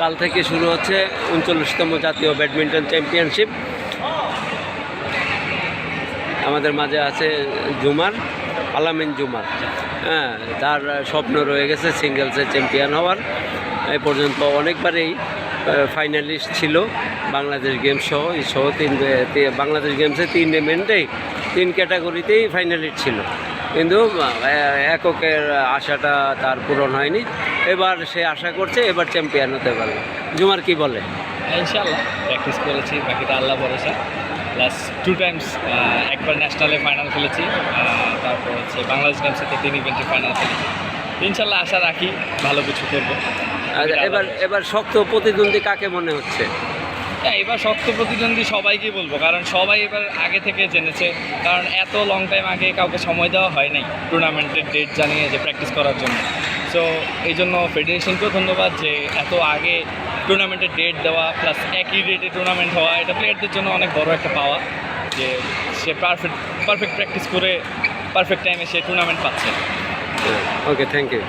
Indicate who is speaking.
Speaker 1: কাল থেকে শুরু হচ্ছে উনচল্লিশতম জাতীয় ব্যাডমিন্টন চ্যাম্পিয়নশিপ। আমাদের মাঝে আছে জুমার, আলামিন জুমার। হ্যাঁ তার স্বপ্ন রয়ে গেছে সিঙ্গেলসে চ্যাম্পিয়ন হওয়ার। এই পর্যন্ত অনেকবারই ফাইনালিস্ট ছিল বাংলাদেশ গেমস সহ সহ তিন বাংলাদেশ গেমসে তিন ইভেন্টেই তিন ক্যাটাগরিতেই ফাইনালিস্ট ছিল। কিন্তু এককের আশাটা তার পূরণ হয়নি। এবার সে আশা করছে এবার চ্যাম্পিয়ন হতে পারবে। জুমার কি বলে?
Speaker 2: ইনশাল্লাহ প্র্যাকটিস করেছি বাকিটা আল্লাহ ভরসা। প্লাস টু টাইমস একবার ন্যাশনালে ফাইনাল খেলেছি তারপর হচ্ছে বাংলাদেশ গেমসে তো তিন ইভেন্টে ফাইনাল খেলেছি। ইনশাল্লাহ আশা রাখি ভালো কিছু করব।
Speaker 1: আর এবার এবার শক্ত প্রতিদ্বন্দ্বী কাকে মনে হচ্ছে?
Speaker 2: হ্যাঁ এবার শক্ত প্রতিদ্বন্দ্বী সবাইকে বলব, কারণ সবাই এবার আগে থেকে জেনেছে, কারণ এত লং টাইম আগে কাউকে সময় দেওয়া হয় নাই টুর্নামেন্টের ডেট জানিয়ে যে প্র্যাকটিস করার জন্য। সো এই জন্য ফেডারেশনকেও ধন্যবাদ যে এত আগে টুর্নামেন্টের ডেট দেওয়া প্লাস একই ডেটে টুর্নামেন্ট হওয়া, এটা প্লেয়ারদের জন্য অনেক বড় একটা পাওয়া, যে সে পারফেক্ট পারফেক্ট প্র্যাকটিস করে পারফেক্ট টাইমে সে টুর্নামেন্ট পাচ্ছে।
Speaker 1: Okay thank you